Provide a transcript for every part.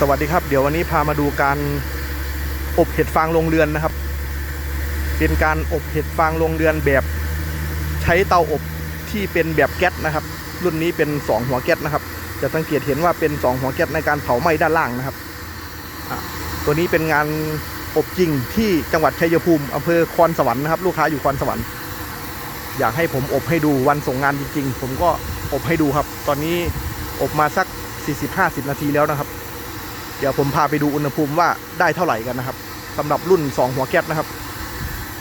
สวัสดีครับ เดี๋ยววันนี้พามาดูการอบเห็ดฟางลงเรือนนะครับ เป็นการอบเห็ดฟางลงเรือนแบบใช้เตาอบที่เป็นแบบแก๊สนะครับ รุ่นนี้เป็น 2 หัวแก๊สนะครับ จะสังเกตเห็นว่าเป็น 2 หัวแก๊สในการเผาไหม้ด้านล่างนะครับ ตัวนี้เป็นงานอบจริงที่จังหวัดชัยภูมิอำเภอคอนสวรรค์นะครับ ลูกค้าอยู่คอนสวรรค์ อยากให้ผมอบให้ดูวันส่งงานจริง ๆ ผมก็อบให้ดูครับ ตอนนี้อบมาสัก 40-50 นาทีแล้วนะครับ เดี๋ยวผมพาไปดูอุณหภูมิว่าได้เท่าไหร่กันนะครับสำหรับรุ่น 2 หัวแก๊สนะครับ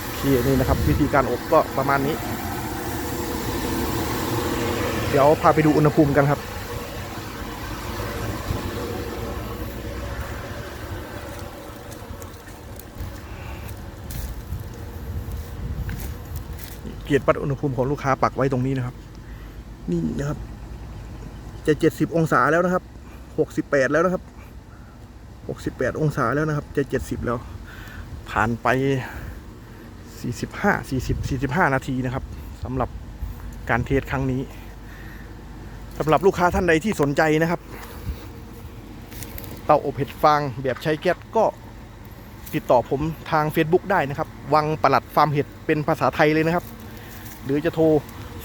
โอเคนี่นะครับ วิธีการอบก็ประมาณนี้ เดี๋ยวพาไปดูอุณหภูมิกันครับเกียรติวัดอุณหภูมิของลูกค้าปักไว้ตรงนี้นะครับ นี่นะครับ จะ70องศาแล้วนะครับ68แล้วนะครับ 68 องศาแล้วนะครับจะ 70 แล้ว ผ่านไป 45 40 45 นาทีนะครับสำหรับการเทสครั้งนี้สำหรับลูกค้าท่านใดที่สนใจนะครับ เตาอบเห็ดฟางแบบใช้แก๊สก็ติดต่อผมทาง Facebook ได้นะครับ วังประหลัดฟาร์มเห็ดเป็นภาษาไทยเลยนะครับ หรือจะโทร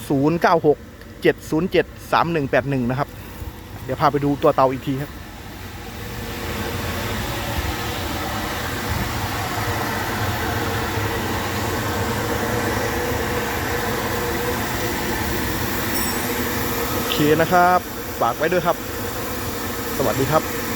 096 707 3181 นะครับ เดี๋ยวพาไปดูตัวเตาอีกทีครับ โอเค นะครับ ฝากไว้ด้วยครับ สวัสดีครับ